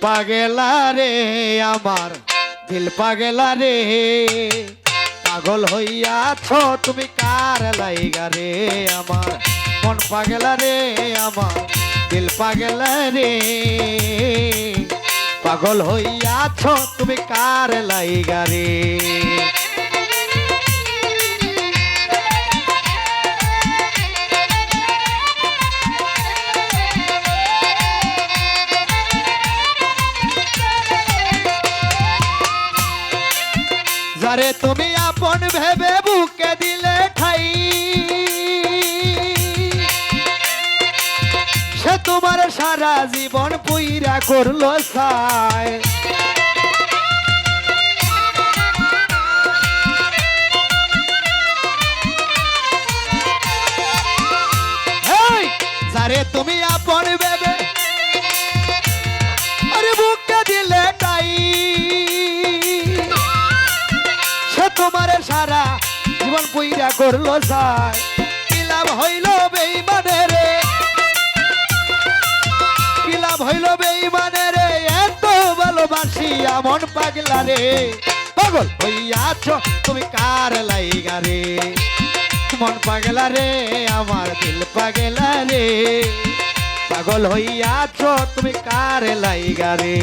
পাগেলা রে, আমার দিল পাগেলা রে। পাগল হইয়াছ তুমি কার লাইগা রে, আমার মন পাগেলা রে, আমার দিল পাগেলা রে। পাগল হইয়াছ তুমি কার লাইগা রে। যারে তুমি আপন ভেবে বুকে দিলে ঠাই। সে তোমার সারা জীবন পুইরা করল সায় জীবন পুইরা করল সাই। কি লাভ হইল বেইমানে রে? কি লাভ হইল বেইমানে রে? এত ভালোবাসি আমন পাগলা রে। পাগল হইয়াছ তুমি কার লাইগা রে? মন পাগলা রে, আমার দিল পাগলা রে। পাগল হইয়াছ তুমি কার লাইগা রে?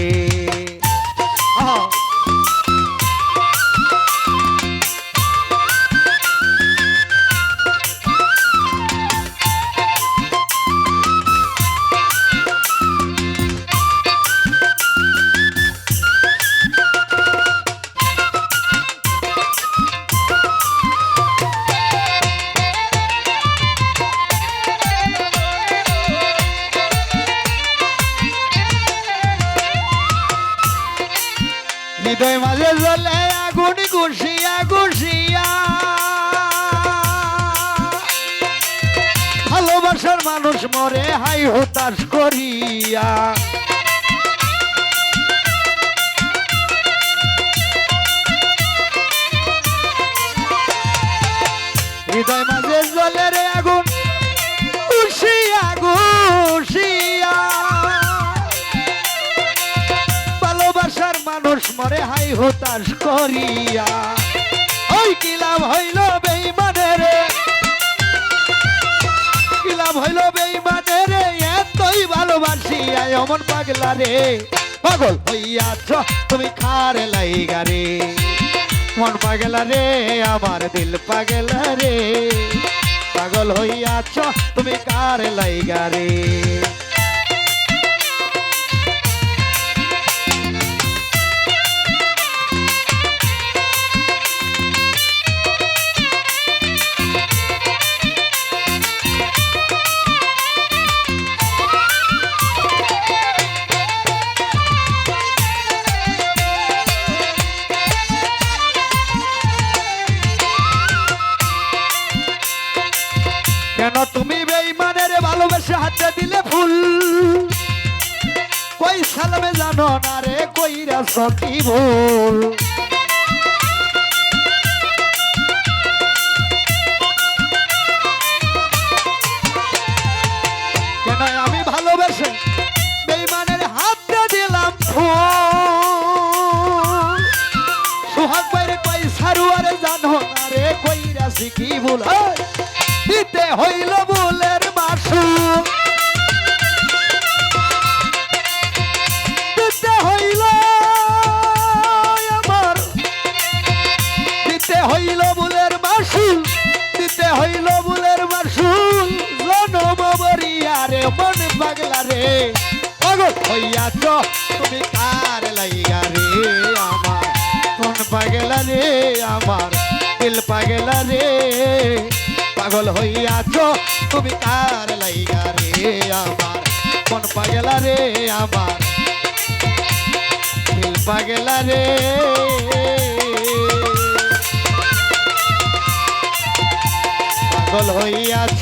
হৃদয় মাঝে জ্বলে আগুন গুছিয়া গুছিয়া ভালোবাসার মানুষ মরে হাই হতাশ করিয়া। হাই হতাশ করিয়া। ওই কি লাভ হইল বেইমানে রে? কি লাভ হইল বেইমানে রে? এতই ভালোবাসি আয় অমন পাগলা রে। পাগল হইয়াছ, তুমি খারে লাইগা রে। মন পাগলা রে, আমার দিল পাগলা রে। পাগল হইয়াছ, তুমি কার লাইগা রে? কেন তুমি বেইমানের ভালোবেসে হাতে দিলে ফুল কই সালামে জানো না রে কইরা সকি ভুল? কেন আমি ভালোবেসে বেইমানের হাতে দিলাম ফুল সোহাগ বাইরে কই সারুয়ারে জানো না রে কইরা শিখি ভুল? এই! দিতে হইল বুলের মাসু দিতে হইল আমার, দিতে হইল বুলের মাসুল দিতে হইল বুলের মাসুল জনমরিয়া রে মন পাগলা রে। পাগল হইয়াছ, তুমি কার লাইগা রে আমার? মন পাগলা রে আমার, দিল পাগলা রে। পাগল হইয়াছ, তুমি কার লাইগা রে আমার? মন পাগলা রে আমার? দিল পাগলা রে। পাগল হইয়াছ